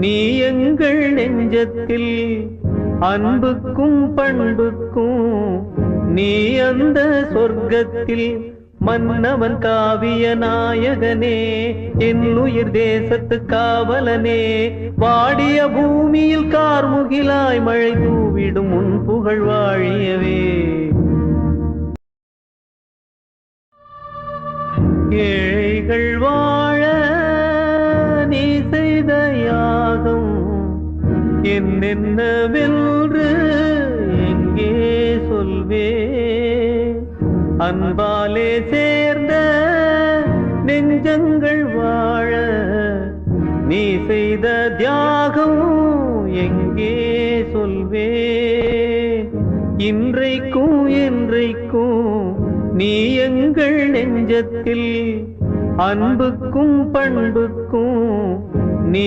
நீ எங்கள் நெஞ்சத்தில் அன்புக்கும் பண்புக்கும் நீ அந்த சொர்க்கத்தில் மன்னவன் காவிய நாயகனே என் உயிர் தேசத்து காவலனே. வாடிய பூமியில் கார்முகிலாய் மழை தூவிடும் உன் புகழ் வாழியவே. ஏழைகள் வா என்னென்னவென்று எங்கே சொல்வே. அன்பாலே சேர்ந்த நெஞ்சங்கள் வாழ நீ செய்த தியாகம் எங்கே சொல்வே. இன்றைக்கும் என்றைக்கும் நீ எங்கள் நெஞ்சத்தில் அன்புக்கும் பண்புக்கும் நீ